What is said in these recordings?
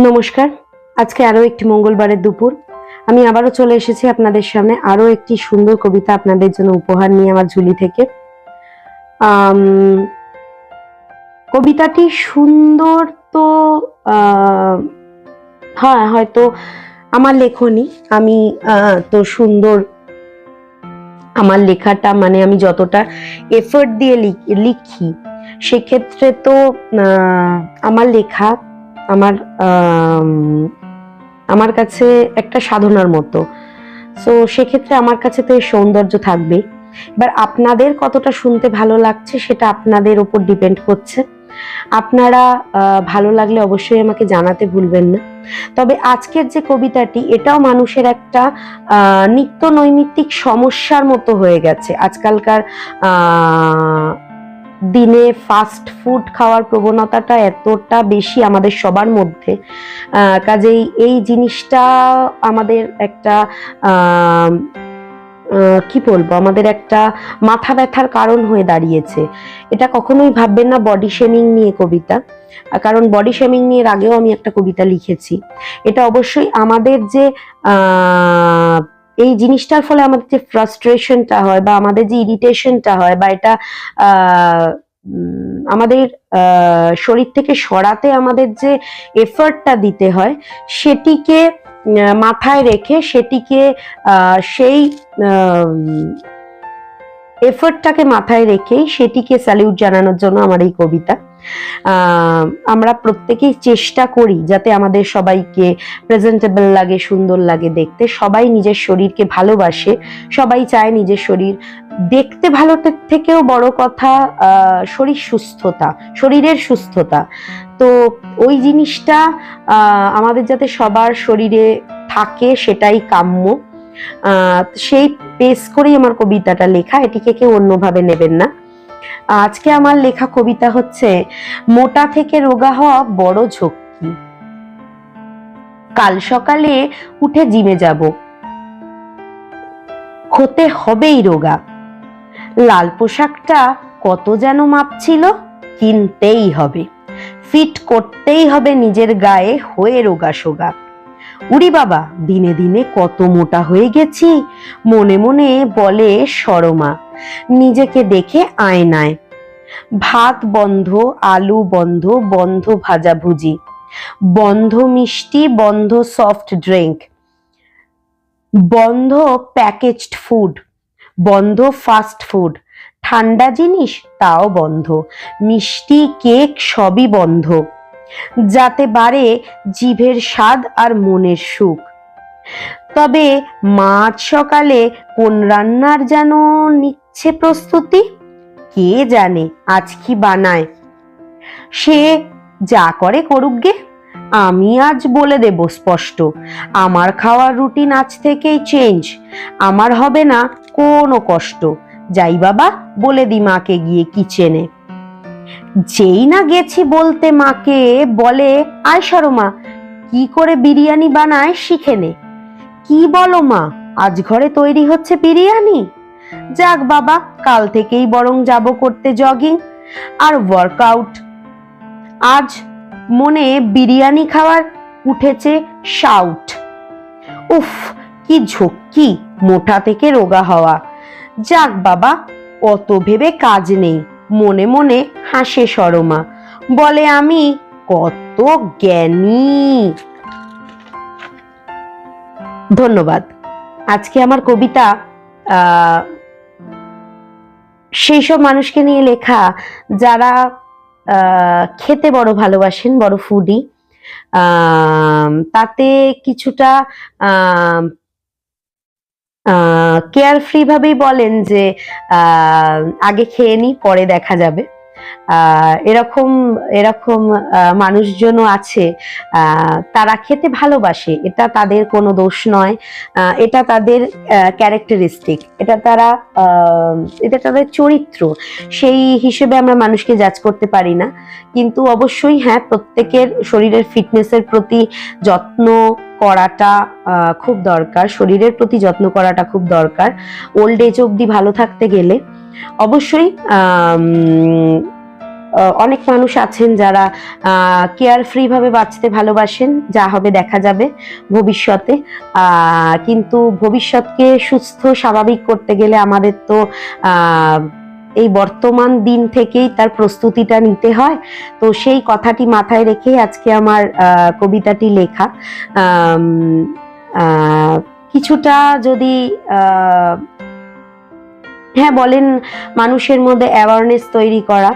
নমস্কার। আজকে আরও একটি মঙ্গলবারের দুপুর। আমি আবারও চলে এসেছি আপনাদের সামনে আরও একটি সুন্দর কবিতা আপনাদের জন্য উপহার নিয়ে আমার ঝুলি থেকে। কবিতাটি সুন্দর তো হ্যাঁ হয়তো আমার লেখনী। আমি তো সুন্দর আমার লেখাটা মানে আমি যতটা এফোর্ট দিয়ে লিখ- সেক্ষেত্রে তো আমার লেখা আমার আমার কাছে একটা সাধনার মতো। সো সেক্ষেত্রে আমার কাছে তো এর সৌন্দর্য থাকবে এবার আপনাদের কতটা শুনতে ভালো লাগছে সেটা আপনাদের ওপর ডিপেন্ড করছে। আপনারা ভালো লাগলে অবশ্যই আমাকে জানাতে ভুলবেন না। তবে আজকের যে কবিতাটি, এটাও মানুষের একটা নিত্য নৈমিত্তিক সমস্যার মতো হয়ে গেছে। আজকালকার দিনে ফাস্ট ফুড খাওয়ার প্রবণতাটা এতটা বেশি আমাদের সবার মধ্যে। কাজেই এই জিনিসটা আমাদের একটা কি বলব? আমাদের একটা মাথা ব্যথার কারণ হয়ে দাঁড়িয়েছে। এটা কখনোই ভাববেন না বডি শেমিং নিয়ে কবিতা। কারণ বডি শেমিং নিয়ে আগেও আমি একটা কবিতা লিখেছি। এটা অবশ্যই আমাদের যে এই জিনিসটার ফলে আমাদের যে ফ্রাস্ট্রেশনটা হয় বা আমাদের যে ইরিটেশনটা হয় বা এটা আমাদের শরীর থেকে সরাতে আমাদের যে এফার্টটা দিতে হয়, সেটিকে মাথায় রেখে সেটিকে সেই এফার্টটাকে মাথায় রেখেই সেটিকে স্যালিউট জানানোর জন্য আমার এই কবিতা। আমরা প্রত্যেকেই চেষ্টা করি যাতে আমাদের সবাইকে প্রেজেন্টেবল লাগে, সুন্দর লাগে দেখতে। সবাই নিজের শরীরকে ভালোবাসে। সবাই চায় নিজের শরীর দেখতে ভালো থেকেও বড় কথা শরীর সুস্থতা, শরীরের সুস্থতা। তো ওই জিনিসটা আমাদের যাতে সবার শরীরে থাকে সেটাই কাম্য। সেই পেস করেই আমার কবিতাটা লেখা। এটিকে কেউ অন্যভাবে নেবেন না। আজকে আমার লেখা কবিতা হচ্ছে, মোটা থেকে রোগা হওয়া বড় ঝক্কি। কাল সকালে উঠে জিমে যাব। হতে হবেই রোগা। লাল পোশাকটা কত যেন মাপ ছিল, কিনতেই হবে। ফিট করতেই হবে নিজের গায়ে হয়ে রোগা সোগা। উড়ি বাবা, দিনে দিনে কত মোটা হয়ে গেছি, মনে মনে বলে সরমা। নিজেকে দেখে আয়নায়। ভাত বন্ধ, আলু বন্ধ বন্ধ ভাজাভুজি বন্ধ মিষ্টি, বন্ধ সফট ড্রিঙ্ক। বন্ধ প্যাকেজড ফুড। বন্ধ ফাস্ট ফুড। ঠান্ডা জিনিস তাও বন্ধ। মিষ্টি, কেক সবই বন্ধ। যাতে বাড়ে জিভের স্বাদ আর মনের সুখ। তবে মাছ সকালে কোন রান্নার যেন নিচ্ছে প্রস্তুতি? কে জানে আজ কি বানায়? সে যা করে করুক গে। আমি আজ বলে দেব স্পষ্ট। আমার খাওয়ার রুটিন আজ থেকেই চেঞ্জ আমার হবে না কোনো কষ্ট। যাই বাবা, বলে দি মাকে গিয়ে কিচেনে যেই না গেছি বলতে মাকে, বলে, আয় সরমা কি করে বিরিয়ানি বানায় শিখে নে। কি বলো মা, আজ ঘরে তৈরি হচ্ছে বিরিয়ানি? যাক বাবা, কাল থেকেই বরং যাব করতে জগিং আর ওয়ার্কআউট আজ মনে বিরিয়ানি খাওয়ার উঠেছে শাউট উফ, কি ঝক্কি, মোটা থেকে রোগা হওয়া। যাক বাবা, অত ভেবে কাজ নেই, মনে মনে হাসে সরমা। বলে আমি, কত জ্ঞানী। ধন্যবাদ। আজকে আমার কবিতা সেই সব মানুষকে নিয়ে লেখা, যারা খেতে বড় ভালোবাসেন, বড় ফুডি তাতে কিছুটা কেয়ার ফ্রি ভাবেই বলেন যে আগে খেয়ে নি, পরে দেখা যাবে। এরকম এরকম মানুষজনও আছে তারা খেতে ভালোবাসে। এটা তাদের কোনো দোষ নয়। এটা তাদের ক্যারেক্টারিস্টিক এটা তারা এটা তাদের চরিত্র। সেই হিসেবে আমরা মানুষকে জাজ করতে পারি না। কিন্তু অবশ্যই হ্যাঁ প্রত্যেকের শরীরের ফিটনেসের প্রতি যত্ন করাটা খুব দরকার। শরীরের প্রতি যত্ন করাটা খুব দরকার। ওল্ড এজ অবধি ভালো থাকতে গেলে। অবশ্যই অনেক মানুষ আছেন যারা কেয়ার ফ্রি ভাবে বাঁচতে ভালোবাসেন, যা হবে দেখা যাবে ভবিষ্যতে। কিন্তু ভবিষ্যৎকে সুস্থ, স্বাভাবিক করতে গেলে আমাদের তো এই বর্তমান দিন থেকেই তার প্রস্তুতিটা নিতে হয়। তো সেই কথাটি মাথায় রেখেই আজকে আমার কবিতাটি লেখা। কিছুটা যদি হ্যাঁ বলেন, মানুষের মধ্যে অ্যাওয়ারনেস তৈরি করা।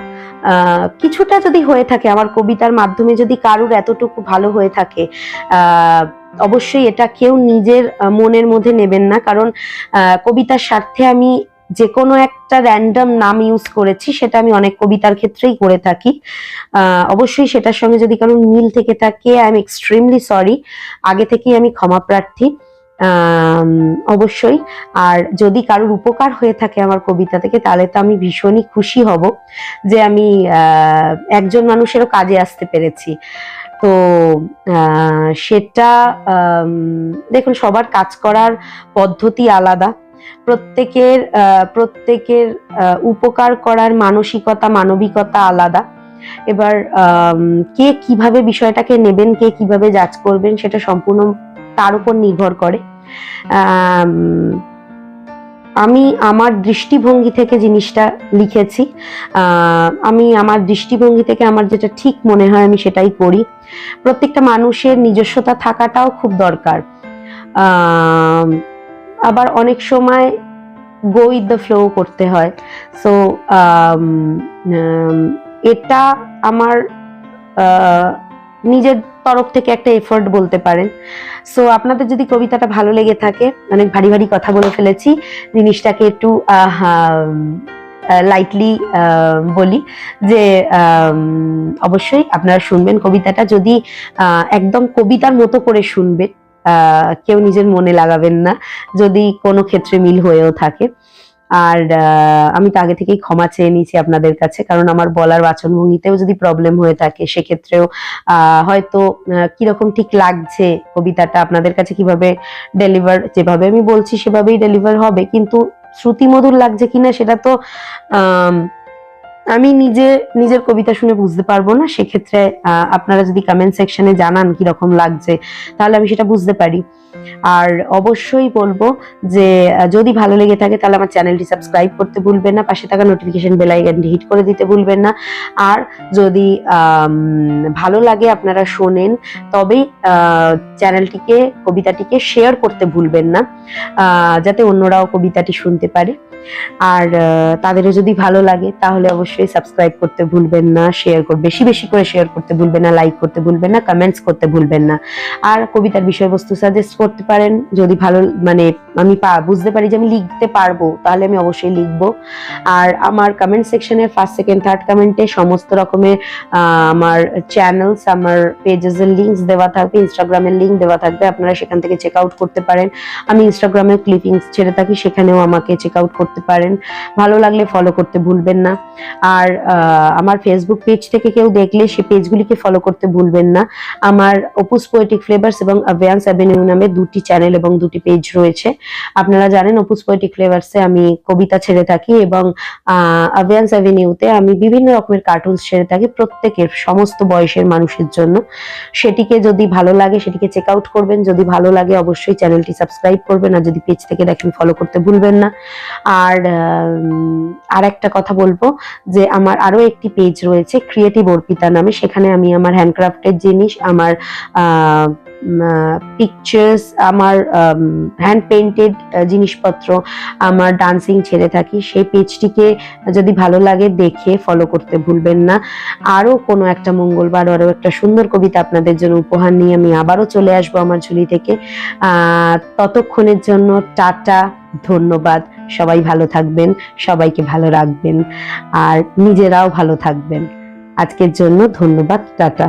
কিছুটা যদি হয়ে থাকে, আমার কবিতার মাধ্যমে যদি কারুর এতটুকু ভালো হয়ে থাকে অবশ্যই এটা কেউ নিজের মনের মধ্যে নেবেন না। কারণ কবিতার স্বার্থে আমি যে কোনো একটা র্যান্ডম নাম ইউজ করেছি, সেটা আমি অনেক কবিতার ক্ষেত্রেই করে থাকি। অবশ্যই সেটার সঙ্গে যদি কারোর মিল থেকে থাকে আই এম এক্সট্রিমলি সরি আগে থেকেই আমি ক্ষমা প্রার্থী। অবশ্যই। আর যদি কারোর উপকার হয়ে থাকে আমার কবিতা থেকে, তাহলে তো আমি ভীষণই খুশি হব যে আমি একজন মানুষেরও কাজে আসতে পেরেছি। তো সেটা দেখুন, সবার কাজ করার পদ্ধতি আলাদা। প্রত্যেকের প্রত্যেকের উপকার করার মানসিকতা, মানবিকতা আলাদা। এবার কে কীভাবে বিষয়টাকে নেবেন, কে কীভাবে জাজ করবেন, সেটা সম্পূর্ণ তার উপর নির্ভর করে। আম, আমি আমার দৃষ্টিভঙ্গি থেকে জিনিসটা লিখেছি। আমি আমার দৃষ্টিভঙ্গি থেকে আমার যেটা ঠিক মনে হয় আমি সেটাই করি। প্রত্যেকটা মানুষের নিজস্বতা থাকাটাও খুব দরকার। আবার অনেক সময় গো উইথ দ্য ফ্লো করতে হয়। সো এটা আমার নিজের তরফ থেকে একটা এফোর্ট বলতে পারেন। সো আপনাদের যদি কবিতাটা ভালো লেগে থাকে অনেক ভারী ভারী কথা বলে ফেলেছি, জিনিসটাকে একটু লাইটলি বলি যে অবশ্যই আপনারা শুনবেন কবিতাটা। যদি একদম কবিতার মতো করে শুনবেন কেউ নিজের মনে লাগাবেন না, যদি কোনো ক্ষেত্রে মিল হয়েও থাকে। আর আমি তো আগে থেকেই ক্ষমা চেয়ে নিয়েছি আপনাদের কাছে, কারণ আমার বলার বাচনভঙ্গিতেও যদি প্রবলেম হয়ে থাকে, সেক্ষেত্রেও হয়তো কীরকম ঠিক লাগছে কবিতাটা, আপনাদের কাছে কীভাবে ডেলিভার যেভাবে আমি বলছি সেভাবেই ডেলিভার হবে, কিন্তু শ্রুতিমধুর লাগছে কিনা সেটা তো আম, নিজে নিজের কবিতা শুনে বুঝতে পারব না সেক্ষেত্রে আপনারা যদি কমেন্ট সেকশনে জানান কীরকম লাগছে তাহলে আমি সেটা বুঝতে পারি। আর অবশ্যই বলব যে যদি ভালো লেগে থাকে তাহলে আমার চ্যানেলটি সাবস্ক্রাইব করতে ভুলবেন না পাশে থাকা নোটিফিকেশন বেল হিট করে দিতে ভুলবেন না। আর যদি ভালো লাগে আপনারা শোনেন তবেই চ্যানেলটিকে কবিতাটিকে শেয়ার করতে ভুলবেন না যাতে অন্যরাও কবিতাটি শুনতে পারে। আর তাদেরও যদি ভালো লাগে তাহলে অবশ্যই সাবস্ক্রাইব করতে ভুলবেন না শেয়ার করবে বেশি বেশি করে শেয়ার করতে ভুলবেন না লাইক করতে ভুলবেন না কমেন্টস করতে ভুলবেন না। আর কবিতার বিষয়বস্তু সাজেস্ট করতে পারেন, যদি ভালো মানে আমি বুঝতে পারি যে আমি লিখতে পারব, তাহলে আমি অবশ্যই লিখব। আর আমার কমেন্ট সেকশনের ফার্স্ট সেকেন্ড থার্ড কমেন্টে সমস্ত রকমের আমার চ্যানেলস আমার পেজেস এর লিঙ্কস দেওয়া থাকবে ইনস্টাগ্রামের লিঙ্ক দেওয়া থাকবে, আপনারা সেখান থেকে চেক আউট করতে পারেন। আমি ইনস্টাগ্রামে ক্লিপিংস ছেড়ে থাকি, সেখানেও আমাকে চেক আউট করতে পারেন। ভালো লাগলে ফলো করতে ভুলবেন না। আর আমার ফেসবুক পেজ থেকে কেউ দেখলে সে পেজগুলিকে ফলো করতে ভুলবেন না। আমার অপুস পোয়েটিক ফ্লেভার্স এবং অ্যাভিয়ান্স অ্যাভিনিউ নামে দুটি চ্যানেল এবং দুটি পেজ রয়েছে। আপনারা জানেন অপুস পোয়েটিক ফ্লেভার্সে আমি কবিতা ছেড়ে থাকি এবং অ্যাভিয়ান্স অ্যাভিনিউতে আমি বিভিন্ন রকমের কার্টুনস ছেড়ে থাকি প্রত্যেকের, সমস্ত বয়সের মানুষের জন্য। সেটিকে যদি ভালো লাগে, সেটিকে চেক আউট করবেন। যদি ভালো লাগে, অবশ্যই চ্যানেলটি সাবস্ক্রাইব করবেন। আর যদি পেজ থেকে দেখেন ফলো করতে ভুলবেন না। আর আর একটা কথা বলব যে আমার আরও একটি পেজ রয়েছে ক্রিয়েটিভ অর্পিতা নামে। সেখানে আমি আমার হ্যান্ডক্রাফটের জিনিস, আমার পিকচার্স আমার হ্যান্ড পেইন্টেড জিনিসপত্র, আমার ডান্সিং ছেড়ে থাকি। সেই পেজটিকে যদি ভালো লাগে দেখে ফলো করতে ভুলবেন না। আরও কোনো একটা মঙ্গলবার, আরও একটা সুন্দর কবিতা আপনাদের জন্য উপহার নিয়ে আমি আবারও চলে আসব আমার ঝুলি থেকে। ততক্ষণের জন্য টাটা, ধন্যবাদ। সবাই ভালো থাকবেন সবাইকে ভালো রাখবেন আর নিজেরাও ভালো থাকবেন। আজকের জন্য ধন্যবাদ টাটা।